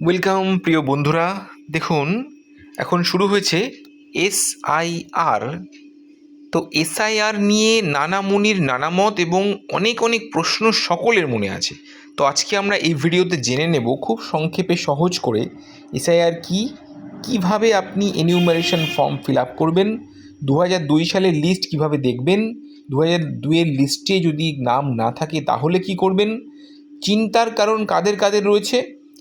Welcome প্রিয় বন্ধুরা। দেখুন, এখন শুরু হয়েছে এসআইআর তো এসআইআর নিয়ে নানা মুনির, নানা মত এবং অনেক অনেক প্রশ্ন সকলের মনে আছে। তো আজকে আমরা এই ভিডিওতে জেনে নেব খুব সংক্ষেপে সহজ করে এসআইআর কি, কীভাবে আপনি এনিউমারেশন ফর্ম ফিল আপ করবেন দু হাজার দুই সালের লিস্ট কীভাবে দেখবেন দু হাজার দুইয়ের লিস্টে যদি নাম না থাকে তাহলে কি করবেন, চিন্তার কারণ কাদের কাদের রয়েছে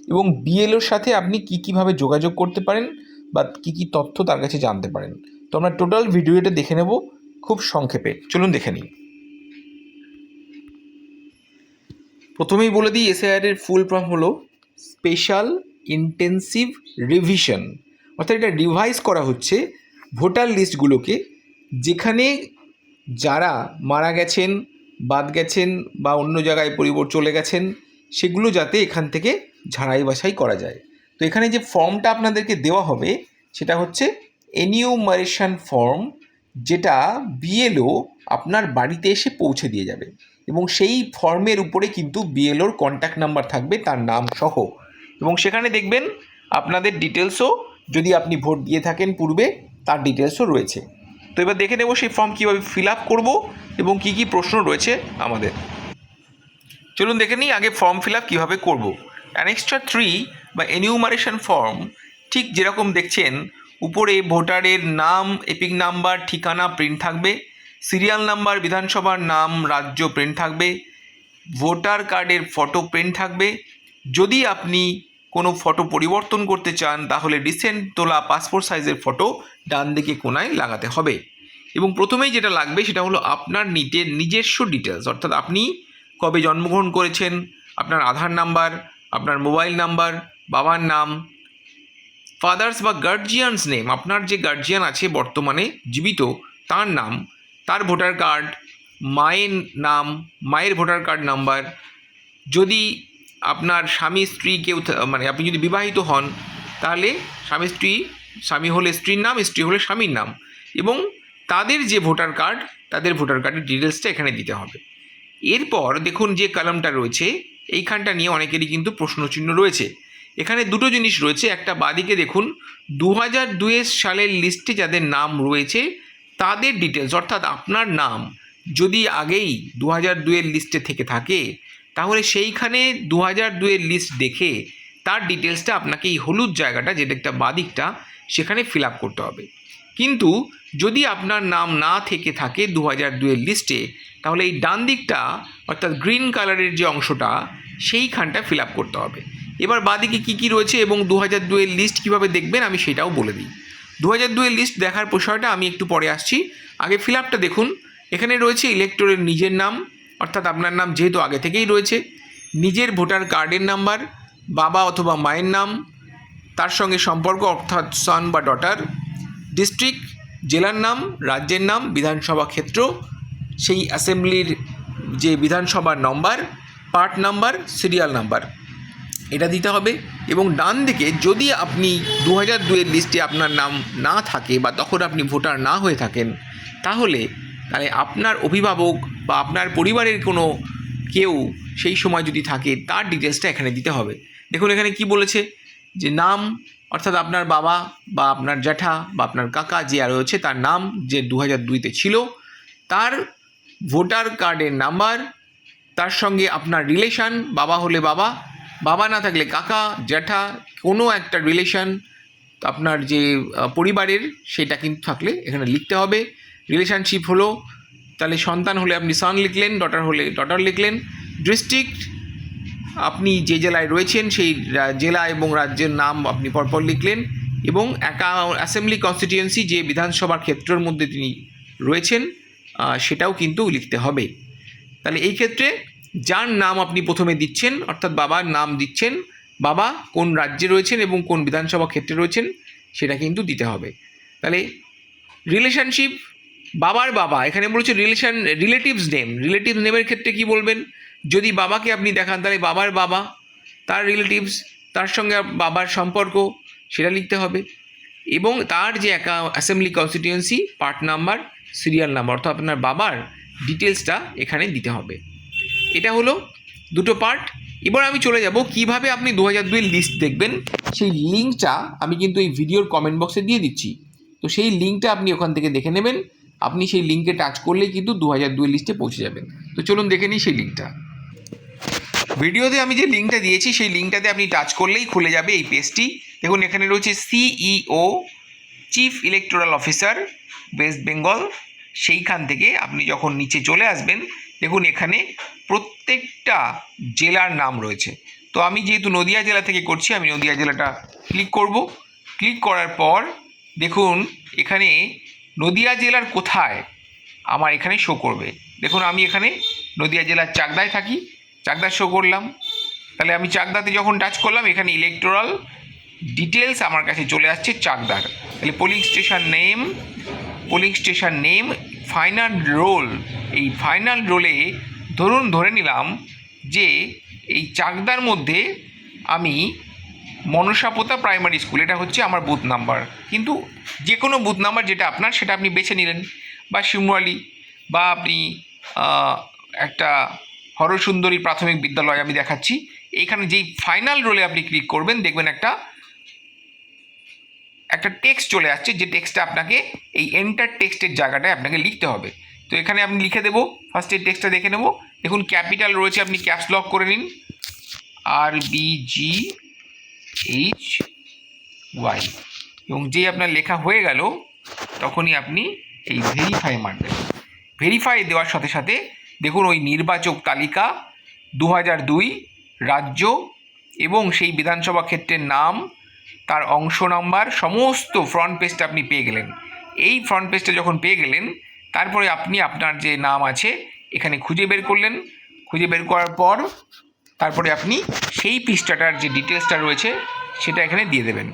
এবং বিএলওর সাথে আপনি কী কীভাবে যোগাযোগ করতে পারেন বা কী কী তথ্য তার কাছে জানতে পারেন। তো আমরা টোটাল ভিডিওটা দেখে নেব খুব সংক্ষেপে। চলুন দেখে নিই। প্রথমেই বলে দিই এসআইআর এর ফুল ফর্ম হলো স্পেশাল ইন্টেন্সিভ রিভিশন অর্থাৎ এটা রিভাইজ করা হচ্ছে ভোটার লিস্টগুলোকে যেখানে যারা মারা গেছেন, বাদ গেছেন বা অন্য জায়গায় পরিবর্তন চলে গেছেন, সেগুলো যাতে এখান থেকে ঝাড়াই বাছাই করা যায়। তো এখানে যে ফর্মটা আপনাদেরকে দেওয়া হবে, সেটা হচ্ছে এনিউমারেশন ফর্ম যেটা বিএলও আপনার বাড়িতে এসে পৌঁছে দিয়ে যাবে। এবং সেই ফর্মের উপরে কিন্তু বিএলওর কন্ট্যাক্ট নাম্বার থাকবে, তার নাম সহ। এবং সেখানে দেখবেন আপনাদের ডিটেলসও যদি আপনি ভোট দিয়ে থাকেন পূর্বে, তার ডিটেলসও রয়েছে। তো এবার দেখে নেব সেই ফর্ম কীভাবে ফিল আপ করব এবং কী কী প্রশ্ন রয়েছে আমাদের। চলুন দেখে নিই আগে ফর্ম ফিল আপ কীভাবে করব। অ্যানেক্সট্রা থ্রি বা এনিউমারেশন ফর্ম ঠিক যেরকম দেখছেন, উপরে ভোটারের নাম এপিক নাম্বার ঠিকানা প্রিন্ট থাকবে সিরিয়াল নাম্বার বিধানসভার নাম, রাজ্য প্রিন্ট থাকবে ভোটার কার্ডের ফটো প্রিন্ট থাকবে, যদি আপনি কোনো ফটো পরিবর্তন করতে চান, তাহলে রিসেন্ট তোলা পাসপোর্ট সাইজের ফটো ডান দিকে কোনায় লাগাতে হবে। এবং প্রথমেই যেটা লাগবে, সেটা হলো আপনার নিজের নিজস্ব ডিটেলস অর্থাৎ আপনি কবে জন্মগ্রহণ করেছেন, আপনার আধার নাম্বার আপনার মোবাইল নাম্বার, বাবার নাম, ফাদার্স বা গার্জিয়ানস নেম, আপনার যে গার্জিয়ান আছে বর্তমানে জীবিত, তার নাম, তার ভোটার কার্ড, মায়ের নাম, মায়ের ভোটার কার্ড নাম্বার, যদি আপনার স্বামী, স্ত্রী কেউ মানে আপনি যদি বিবাহিত হন, তাহলে স্বামী, স্ত্রী, স্বামী হলে স্ত্রীর নাম, স্ত্রী হলে স্বামীর নাম এবং তাদের যে ভোটার কার্ড, তাদের ভোটার কার্ডের ডিটেলসটা এখানে দিতে হবে। এরপর দেখুন যে কলামটা রয়েছে এইখানটা নিয়ে অনেকেরই কিন্তু প্রশ্নচিহ্ন রয়েছে। এখানে দুটো জিনিস রয়েছে, একটা বাদিকে দেখুন দু হাজার দুয়ের সালের লিস্টে যাদের নাম রয়েছে, তাদের ডিটেলস অর্থাৎ আপনার নাম যদি আগেই দু হাজার দুয়ের লিস্টে থেকে থাকে, তাহলে সেইখানে দু হাজার দুয়ের লিস্ট দেখে তার ডিটেলসটা আপনাকে এই হলুদ জায়গাটা, যেটা একটা বাদিকটা, সেখানে ফিল আপ করতে হবে। কিন্তু যদি আপনার নাম না থেকে থাকে দু হাজার দুয়ের লিস্টে তাহলে এই ডান দিকটা, অর্থাৎ গ্রিন কালারের যে অংশটা, সেইখানটা ফিল আপ করতে হবে। এবার বাদিকে কী কী রয়েছে এবং দু হাজার দুয়ের লিস্ট কীভাবে দেখবেন আমি সেটাও বলে দিই। দু হাজার দুয়ের লিস্ট দেখার বিষয়টা আমি একটু পরে আসছি। আগে ফিল আপটা দেখুন। এখানে রয়েছে ইলেকটোরের নিজের নাম, অর্থাৎ আপনার নাম যেহেতু আগে থেকেই রয়েছে। নিজের ভোটার কার্ডের নাম্বার, বাবা অথবা মায়ের নাম, তার সঙ্গে সম্পর্ক, অর্থাৎ সন বা ডটার ডিস্ট্রিক্ট জেলার নাম, রাজ্যের নাম, বিধানসভা ক্ষেত্র সেই অ্যাসেম্বলির যে বিধানসভার number, part number, serial number, এটা দিতে হবে। এবং ডান দিকে যদি আপনি দু হাজার দুয়ের লিস্টে আপনার নাম না থাকে বা তখন আপনি ভোটার না হয়ে থাকেন, তাহলে তাহলে আপনার অভিভাবক বা আপনার পরিবারের কোনো কেউ সেই সময় যদি থাকে, তার ডিটেলসটা এখানে দিতে হবে। দেখুন, এখানে কি বলেছে? যে নাম, অর্থাৎ আপনার বাবা বা আপনার জ্যাঠা বা আপনার কাকা যে আর রয়েছে, তার নাম যে দু হাজার দুইতে ছিল, তার ভোটার কার্ডের নাম্বার, তার সঙ্গে আপনার রিলেশান বাবা হলে বাবা বাবা না থাকলে কাকা, জ্যাঠা, কোনো একটা রিলেশান আপনার যে পরিবারের সেটা কিন্তু থাকলে এখানে লিখতে হবে। রিলেশনশিপ হলো, তাহলে সন্তান হলে আপনি সন লিখলেন ডটার হলে ডটার লিখলেন। ডিস্ট্রিক্ট আপনি যে জেলায় রয়েছেন সেই জেলা এবং রাজ্যের নাম আপনি পরপর লিখলেন এবং অ্যাসেম্বলি কনস্টিটিউয়েন্সি যে বিধানসভার ক্ষেত্রের মধ্যে তিনি রয়েছেন সেটাও কিন্তু লিখতে হবে। তাহলে এই ক্ষেত্রে যার নাম আপনি প্রথমে দিচ্ছেন, অর্থাৎ বাবার নাম দিচ্ছেন, বাবা কোন রাজ্যে রয়েছেন এবং কোন বিধানসভা ক্ষেত্রে রয়েছেন, সেটা কিন্তু দিতে হবে। তাহলে রিলেশনশিপ বাবার বাবা, এখানে বলেছে রিলেশন রিলেটিভস নেম রিলেটিভ নেমের ক্ষেত্রে কি বলবেন? যদি বাবাকে আপনি দেখান, তাহলে বাবার বাবা, তার রিলেটিভস তার সঙ্গে বাবার সম্পর্ক, সেটা লিখতে হবে। এবং তার যে assembly constituency part number serial number অর্থাৎ আপনার বাবার ডিটেলসটা এখানে দিতে হবে। এটা হলো দুটো পার্ট এবার আমি চলে যাব কীভাবে আপনি দু হাজার দুইয়ের লিস্ট দেখবেন। সেই লিঙ্কটা আমি কিন্তু এই ভিডিওর কমেন্ট বক্সে দিয়ে দিচ্ছি। তো সেই লিঙ্কটা আপনি ওখান থেকে দেখে নেবেন। আপনি সেই লিঙ্কে টাচ করলেই কিন্তু দু হাজার দুই লিস্টে পৌঁছে যাবেন। তো চলুন দেখে নিই সেই লিঙ্কটা ভিডিওতে আমি যে লিঙ্কটা দিয়েছি, সেই লিঙ্কটাতে আপনি টাচ করলেই খুলে যাবে এই পেজটি দেখুন, এখানে রয়েছে CEO chief electoral officer West Bengal সেইখান থেকে আপনি যখন নিচে চলে আসবেন, দেখুন এখানে প্রত্যেকটা জেলার নাম রয়েছে। তো আমি যেহেতু নদিয়া জেলা থেকে করছি, আমি নদিয়া জেলাটা ক্লিক করব। ক্লিক করার পর দেখুন এখানে নদিয়া জেলার কোথায় আমার এখানে শো করবে। দেখুন আমি এখানে নদিয়া জেলার চাকদায় থাকি, চাকদা শো করলাম। তাহলে আমি চাকদাতে যখন টাচ করলাম, এখানে ইলেকট্রাল ডিটেলস আমার কাছে চলে আসছে চাকদার। তাহলে polling station name polling station name final roll এই ফাইনাল রোলে ধরুন, ধরে নিলাম যে এই চাকদার মধ্যে আমি মনসাপোতা প্রাইমারি স্কুল এটা হচ্ছে আমার বুথ নাম্বার কিন্তু যে কোনো বুথ নাম্বার যেটা আপনার, সেটা আপনি বেছে নিলেন। বা শিমুয়ালি বা আপনি একটা হরসুন্দরী প্রাথমিক বিদ্যালয় আমি দেখাচ্ছি। এখানে যেই ফাইনাল রোলে আপনি ক্লিক করবেন, দেখবেন একটা একটা টেক্সট চলে আসছে, যে টেক্সটটা আপনাকে এই এন্টার টেক্সটের জায়গাটায় আপনাকে লিখতে হবে। তো এখানে আমি লিখে দেবো ফার্স্ট এই টেক্সটটা দেখে নেব। দেখুন ক্যাপিটাল রয়েছে, আপনি ক্যাপস লক করে নিন। R B G H Y এবং যেই আপনার লেখা হয়ে গেল, তখনই আপনি এই ভেরিফাই মারবেন। ভেরিফাই দেওয়ার সাথে সাথে দেখুন, ওই নির্বাচক তালিকা দু হাজার দুই রাজ্য এবং সেই বিধানসভা ক্ষেত্রের নাম তার অংশ নাম্বার, সমস্ত ফ্রন্ট পেজটা আপনি পেয়ে গেলেন। এই ফ্রন্ট পেজটা যখন পেয়ে গেলেন, তারপরে আপনি আপনার যে নাম আছে, এখানে খুঁজে বের করলেন। খুঁজে বের করার পর, তারপরে আপনি সেই পৃষ্ঠাটার যে ডিটেলসটা রয়েছে, সেটা এখানে দিয়ে দেবেন।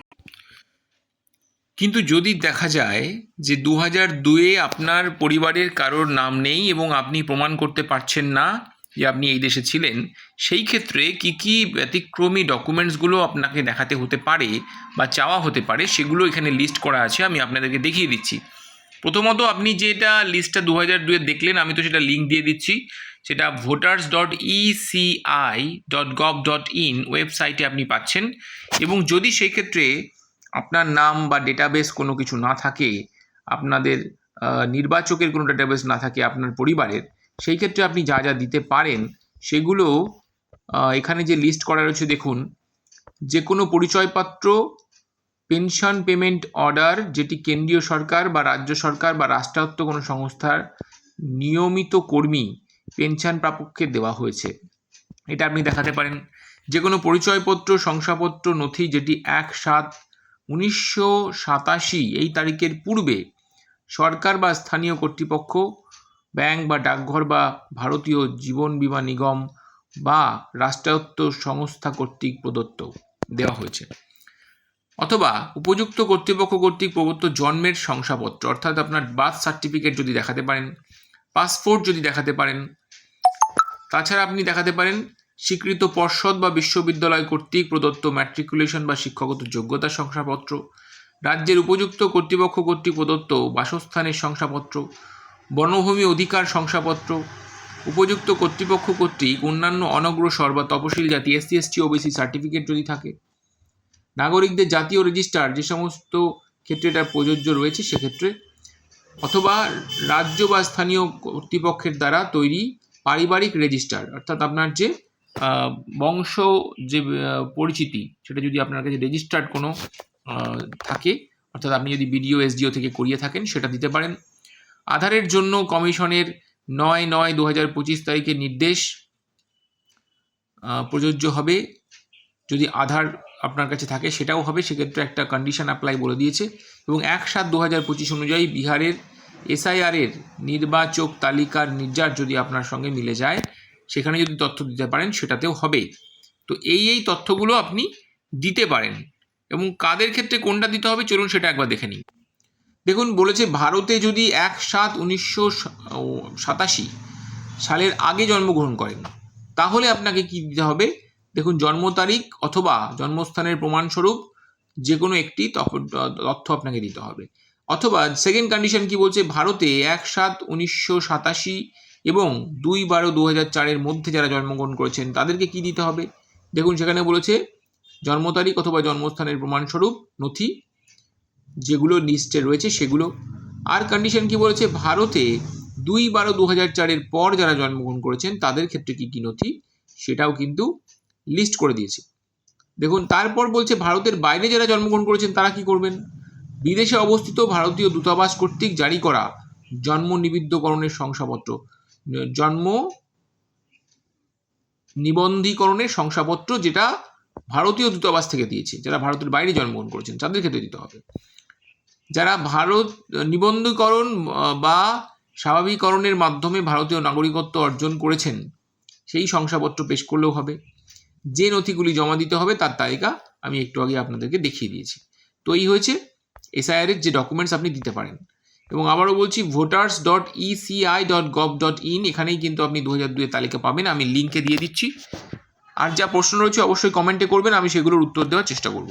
কিন্তু যদি দেখা যায় যে দু হাজার দুয়ে আপনার পরিবারের কারোর নাম নেই এবং আপনি প্রমাণ করতে পারছেন না যে আপনি এই দেশে ছিলেন, সেই ক্ষেত্রে কি কি ব্যতিক্রমী ডকুমেন্টসগুলো আপনাকে দেখাতে হতে পারে বা চাওয়া হতে পারে, সেগুলো এখানে লিস্ট করা আছে, আমি আপনাদেরকে দেখিয়ে দিচ্ছি। প্রথমত আপনি যেটা লিস্টটা দু হাজার দুয়ে দেখলেন, আমি তো সেটা লিঙ্ক দিয়ে দিচ্ছি। সেটা voters dot ECI dot gov dot in ওয়েবসাইটে আপনি পাচ্ছেন। এবং যদি সেই ক্ষেত্রে আপনার নাম বা ডেটাবেস কোনো কিছু না থাকে, আপনাদের নির্বাচকের কোনো ডেটাবেস না থাকে আপনার পরিবারের সেই ক্ষেত্রে আপনি যা যা দিতে পারেন, সেগুলো এখানে যে লিস্ট করা রয়েছে দেখুন। যে কোনো পরিচয়পত্র পেনশন পেমেন্ট অর্ডার যেটি কেন্দ্রীয় সরকার বা রাজ্য সরকার বা রাষ্ট্রায়ত্ত কোনো সংস্থার নিয়মিত কর্মী পেনশন প্রাপককে দেওয়া হয়েছে। এটা আপনি দেখাতে পারেন। যে কোনো পরিচয়পত্র, শংসাপত্র, নথি যেটি এক সাত উনিশশো সাতাশি এই তারিখের পূর্বে সরকার বা স্থানীয় কর্তৃপক্ষ ব্যাংক বা ডাকঘর বা ভারতীয় জীবন বীমা নিগম বা রাষ্ট্রায়ত্ত সংস্থা কর্তৃক প্রদত্ত, দেওয়া হয়েছে। অথবা উপযুক্ত কর্তৃপক্ষ কর্তৃক প্রদত্ত জন্মের শংসাপত্র, অর্থাৎ আপনার বার্থ সার্টিফিকেট যদি দেখাতে পারেন, পাসপোর্ট যদি দেখাতে পারেন, তাছাড়া আপনি দেখাতে পারেন স্বীকৃত পর্ষদ বা বিশ্ববিদ্যালয় কর্তৃক প্রদত্ত ম্যাট্রিকুলেশন বা শিক্ষাগত যোগ্যতা শংসাপত্র, রাজ্যের উপযুক্ত কর্তৃপক্ষ কর্তৃক প্রদত্ত বাসস্থানের শংসাপত্র বনভূমি অধিকার শংসাপত্র, উপযুক্ত কর্তৃপক্ষ কর্তৃক অন্যান্য অনগ্রসর বা তপশিল জাতি এসসি এসটি ওবিসি সার্টিফিকেট যদি থাকে। নাগরিকদের জাতীয় রেজিস্টার যে সমস্ত ক্ষেত্রে এটা প্রযোজ্য রয়েছে সেক্ষেত্রে, অথবা রাজ্য বা স্থানীয় কর্তৃপক্ষের দ্বারা তৈরি পারিবারিক রেজিস্টার, অর্থাৎ আপনার যে বংশ যে পরিচিতি, সেটা যদি আপনার কাছে রেজিস্টার্ড কোনো থাকে, অর্থাৎ আপনি যদি বিডিও, এসডিও থেকে করিয়ে থাকেন, সেটা দিতে পারেন। আধারের জন্য কমিশনের নয় নয় দু হাজার পঁচিশ তারিখের নির্দেশ প্রযোজ্য হবে। যদি আধার আপনার কাছে থাকে সেটাও হবে, সেক্ষেত্রে একটা কন্ডিশন অ্যাপ্লাই বলে দিয়েছে। এবং এক সাত দু হাজার পঁচিশ অনুযায়ী বিহারের এসআইআরের নির্বাচক তালিকার নির্যাস যদি আপনার সঙ্গে মিলে যায়, সেখানে যদি তথ্য দিতে পারেন, সেটাতেও হবে। তো এই এই তথ্যগুলো আপনি দিতে পারেন। এবং কাদের ক্ষেত্রে কোনটা দিতে হবে, চলুন সেটা একবার দেখে নিই। দেখুন, বলেছে ভারতে যদি এক সাত উনিশশো সাতাশি সালের আগে জন্মগ্রহণ করেন, তাহলে আপনাকে কি দিতে হবে? দেখুন, জন্ম তারিখ অথবা জন্মস্থানের প্রমাণস্বরূপ যে কোনো একটি তথ্য আপনাকে দিতে হবে। অথবা সেকেন্ড কন্ডিশন কি বলছে? ভারতে এক সাত উনিশশো সাতাশি এবং দুই বারো দু হাজার চারের মধ্যে যারা জন্মগ্রহণ করেছেন, তাদেরকে কি দিতে হবে? দেখুন, সেখানে বলেছে জন্ম তারিখ অথবা জন্মস্থানের প্রমাণস্বরূপ নথি যেগুলো লিস্টে রয়েছে সেগুলো। আর কন্ডিশন কি বলেছে? ভারতে দুই বারো দু হাজার চারের পর যারা জন্মগ্রহণ করেছেন, তাদের ক্ষেত্রে কী কী নথি সেটাও কিন্তু লিস্ট করে দিয়েছে। দেখুন, তারপর বলছে ভারতের বাইরে যারা জন্মগ্রহণ করেছেন, তারা কি করবেন? বিদেশে অবস্থিত ভারতীয় দূতাবাস কর্তৃক জারি করা জন্ম নিবিদ্ধকরণের শংসাপত্র। জন্ম নিবন্ধীকরণের শংসাপত্র যেটা ভারতীয় দূতাবাস থেকে দিয়েছে, যারা ভারতের বাইরে জন্মগ্রহণ করেছেন, তাদের ক্ষেত্রে দিতে হবে। যারা ভারত নিবন্ধকরণ বা স্বাভাবিকরণের মাধ্যমে ভারতীয় নাগরিকত্ব অর্জন করেছেন, সেই শংসাপত্র পেশ করলেও হবে। যে নথিগুলি জমা দিতে হবে, তার তালিকা আমি একটু আগে আপনাদেরকে দেখিয়ে দিয়েছি। তো এই হয়েছে এসআইআর এর যে ডকুমেন্টস আপনি দিতে পারেন। এবং আবারও বলছি voters dot ECI dot gov dot in এখানেই কিন্তু আপনি দু হাজার দুয়ের তালিকা পাবেন। আমি লিঙ্কে দিয়ে দিচ্ছি। আর যা প্রশ্ন রয়েছে, অবশ্যই কমেন্টে করবেন। আমি সেগুলোর উত্তর দেওয়ার চেষ্টা করব।